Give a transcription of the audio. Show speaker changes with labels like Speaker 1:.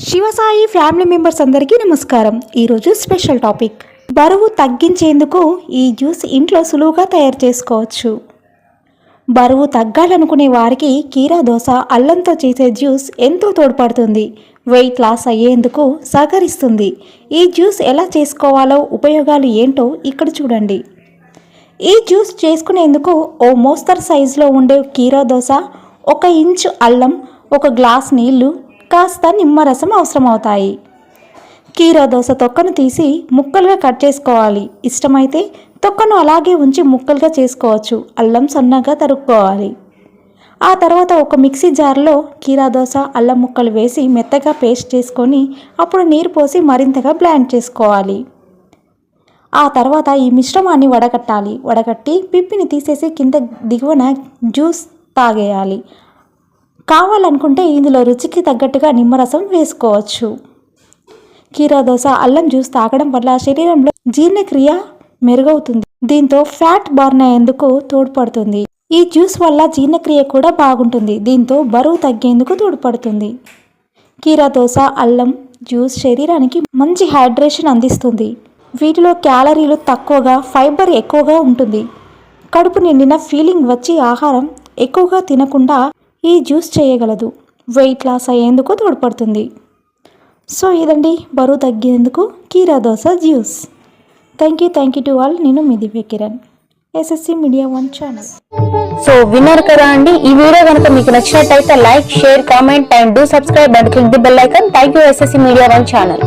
Speaker 1: Shivasai family members అందరికీ నమస్కారం. ఈరోజు స్పెషల్ టాపిక్. బరువు తగ్గించేందుకు ఈ జ్యూస్ ఇంట్లో సులువుగా తయారు చేసుకోవచ్చు. బరువు తగ్గాలనుకునే వారికి కీరా దోశ అల్లంతో చేసే జ్యూస్ ఎంతో తోడ్పడుతుంది. వెయిట్ లాస్ అయ్యేందుకు సహకరిస్తుంది. ఈ జ్యూస్ ఎలా చేసుకోవాలో ఉపయోగాలు ఏంటో ఇక్కడ చూడండి. ఈ జ్యూస్ చేసుకునేందుకు ఓ మోస్తరు సైజులో ఉండే కీరా దోశ ఒక ఇంచు అల్లం ఒక గ్లాస్ నీళ్ళు కాస్త నిమ్మరసం అవసరమవుతాయి. కీరా దోశ తొక్కను తీసి ముక్కలుగా కట్ చేసుకోవాలి. ఇష్టమైతే తొక్కను అలాగే ఉంచి ముక్కలుగా చేసుకోవచ్చు. అల్లం సన్నగా తరుక్కోవాలి. ఆ తర్వాత ఒక మిక్సీ జార్లో కీరా దోశ అల్లం ముక్కలు వేసి మెత్తగా పేస్ట్ చేసుకొని అప్పుడు నీరు పోసి మరింతగా బ్లాండ్ చేసుకోవాలి. ఆ తర్వాత ఈ మిశ్రమాన్ని వడగట్టాలి. వడగట్టి పిప్పిని తీసేసి కింద దిగువన జ్యూస్ తాగేయాలి. కావాలనుకుంటే ఇందులో రుచికి తగ్గట్టుగా నిమ్మరసం వేసుకోవచ్చు. కీరాదోస అల్లం జ్యూస్ తాగడం వల్ల శరీరంలో జీర్ణక్రియ మెరుగవుతుంది. దీంతో ఫ్యాట్ బర్న్ అయ్యేందుకు తోడ్పడుతుంది. ఈ జ్యూస్ వల్ల జీర్ణక్రియ కూడా బాగుంటుంది. దీంతో బరువు తగ్గేందుకు తోడ్పడుతుంది. కీరాదోస అల్లం జ్యూస్ శరీరానికి మంచి హైడ్రేషన్ అందిస్తుంది. వీటిలో క్యాలరీలు తక్కువగా ఫైబర్ ఎక్కువగా ఉంటుంది. కడుపు నిండిన ఫీలింగ్ వచ్చి ఆహారం ఎక్కువగా తినకుండా ఈ జ్యూస్ చేయగలదు. వెయిట్ లాస్ అయ్యేందుకు తోడ్పడుతుంది. సో ఇదండి బరువు తగ్గేందుకు కీరా dosa juice. Thank you thank you to all నేను మీ Divya Kiran SSC media one channel
Speaker 2: so విన్నారు కదా అండి ఈ వీడియో కనుక మీకు నచ్చినట్టయితే like share comment and do subscribe and click the bell icon thank you SSC media one channel